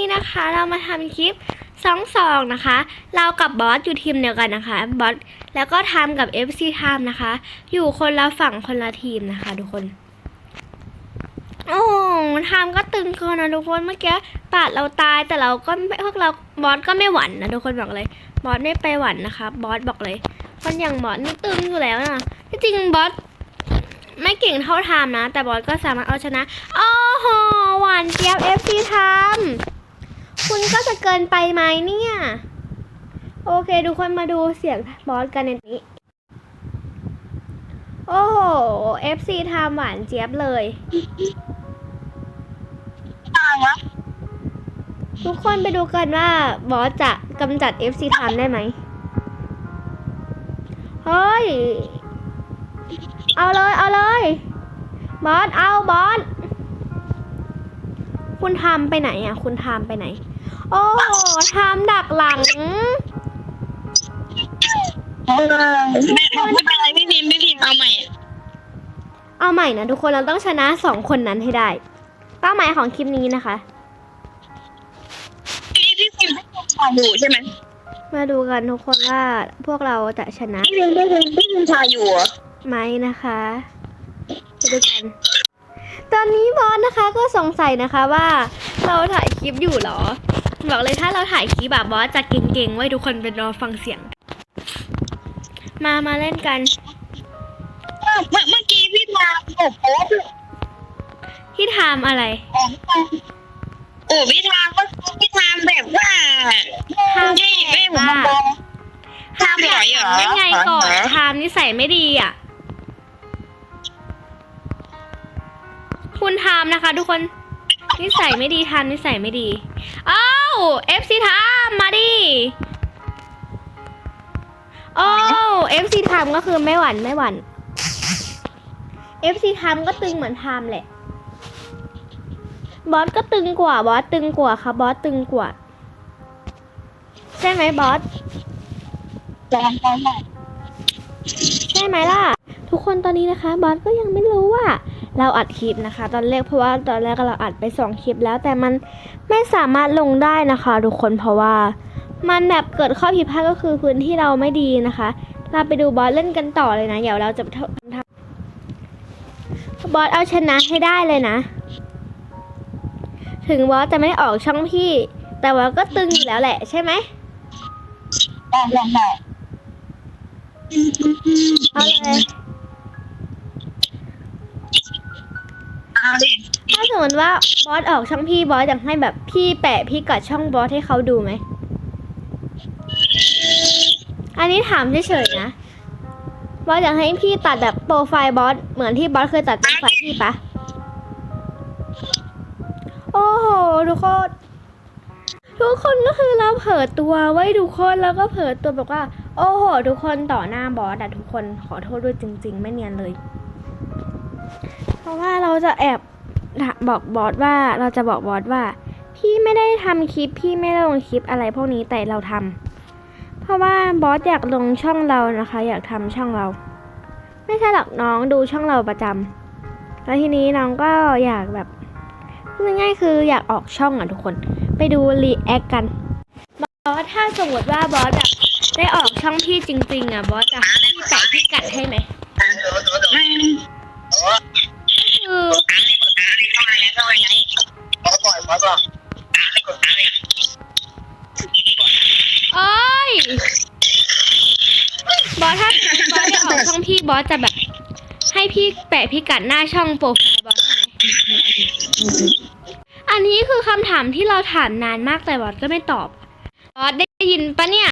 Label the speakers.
Speaker 1: นี้นะคะ เรามาทำคลิปสองสองนะคะ เรากับบอสอยู่ทีมเดียวกันนะคะบอสแล้วก็ทำกับ FC ทำนะคะ อยู่คนละฝั่งคนละทีมนะคะ ทุกคน โอ้ทำก็ตึงเกินนะทุกคนเมื่อกี้ปาดเราตายแต่เราก็พวกเราบอสก็ไม่หวั่นนะทุกคนบอกเลย บอสไม่ไปหวั่นนะคะ บอสบอกเลยคนอย่างบอสนี่ตึงอยู่แล้วนะที่จริงบอสไม่เก่งเท่าไทม์นะ แต่บอสก็สามารถเอาชนะ โอ้โห หวานเจี๊ยบ FC ไทาม คุณก็จะเกินไปไหมเนี่ย โอเคทุกคนมาดูเสียงบอสกันในนี้ โอ้โห FC ไทม์หวานเจี๊ยบเลยทุกคนไปดูกันว่าบอสจะกำจัด FC ไทม์ได้ไหมเฮ้ย เอาเลย เอาเลย บอส เอาบอส คุณทำไปไหนอะ คุณทำไปไหน โอ้โหทำดักหลัง
Speaker 2: ไม่ไม่เป็นไรพี่พิมพ์พี่พิมพ์เอาใหม่
Speaker 1: เอาใหม่นะทุกคนเราต้องชนะสองคนนั้นให้ได้ เป้าหมายของคลิปนี้นะคะ
Speaker 2: พี่พี่พิมพ์ถ่ายอยู่ใช่ไหม
Speaker 1: มาดูกันทุกคนว่าพวกเราจะชนะ
Speaker 2: พี่พิมพ์พี่พิมพ์พี่พิมพ์ถ่ายอยู่เหรอ
Speaker 1: ไหมนะคะไปดูกัน ตอนนี้บอสนะคะก็สงสัยนะคะว่า เราถ่ายคลิปอยู่เหรอ บอกเลยถ้าเราถ่ายคลิปแบบบอสจะเก่งๆไว้ทุกคนเป็นรอฟังเสียง มามาเล่นกัน
Speaker 2: เมื่อเมื่อกี้พี่ทามโอ้โห
Speaker 1: ที่ทำอะไร
Speaker 2: โอ้พี่ทามก็พี่ทามแบบว่า
Speaker 1: ทาม
Speaker 2: ไม่ไม่ผมมอง
Speaker 1: ทำแบบยังไงก่อนทำนิสัยไม่ดีอะ คุณทำนะคะทุกคน นิสัยไม่ดีทำนิสัยไม่ดี อ้าวเอฟซีทำมาดิโอ้เอฟซีทำก็คือไม่หวั่นไม่หวั่นเอฟซีทำก็ตึงเหมือนทำแหละ บอสก็ตึงกว่า บอสตึงกว่าค่ะบอสตึงกว่า ใช่ไหมบอส
Speaker 2: จองจองได้
Speaker 1: ใช่ไหมล่ะ ทุกคนตอนนี้นะคะ บอสก็ยังไม่รู้ว่า เราอัดคลิปนะคะ ตอนแรกเพราะว่าตอนแรกเราอัดไปสองคลิปแล้วแต่มันไม่สามารถลงได้นะคะทุกคนเพราะว่า มันแบบเกิดข้อผิดพลาดก็คือพื้นที่เราไม่ดีนะคะ เราไปดูบอสเล่นกันต่อเลยนะเดี๋ยวเราจะทำบอสเอาชนะให้ได้เลยนะ ถึงบอสจะไม่ได้ออกช่องพี่ แต่ว่าก็ตึงอยู่แล้วแหละใช่ไหม
Speaker 2: ได้ได้ได้
Speaker 1: เอาเลย ถ้าสมมติว่าบอสออกช่องพี่บอสอยากให้แบบพี่แปะพี่กัดช่องบอสให้เขาดูไหม อันนี้ถามเฉยๆนะ บอสอยากให้พี่ตัดแบบโปรไฟล์บอสเหมือนที่บอสเคยตัดโปรไฟล์พี่ปะ โอ้โหทุกคนทุกคนก็คือเราเผลอตัวไว้ทุกคนแล้วก็เผลอตัวแบบว่า โอ้โห ทุกคนต่อหน้าบอสอะทุกคนขอโทษด้วยจริง ๆ ไม่เนียนเลย เพราะว่าเราจะแอบ บอกบอสว่าเราจะบอกบอสว่า พี่ไม่ได้ทำคลิป พี่ไม่ได้ลงคลิปอะไรพวกนี้แต่เราทำเพราะว่าบอสอยากลงช่องเรานะคะ อยากทำช่องเรา ไม่ใช่หรอกน้องดูช่องเราประจำแล้วทีนี้น้องก็อยากแบบง่ายๆคืออยากออกช่องอะทุกคน ไปดูรีแอคกันบอสถ้าสมมติว่าบอสแบบได้ออกช่องพี่จริง ๆ อะบอสจะให้พี่แปะพี่กัดให้ไหม
Speaker 2: ขอก่อนขอก่อาเลยอะเอ้
Speaker 1: ย บอสถ้าบอสจะออกช่องพี่บอสจะแบบ ให้พี่แปะพี่กัดหน้าช่องโปรไฟล์บอสได้ไหมอันนี้คือคำถามที่เราถามนานมากแต่บอสก็ไม่ตอบ บอสได้ยินปะเนี่ย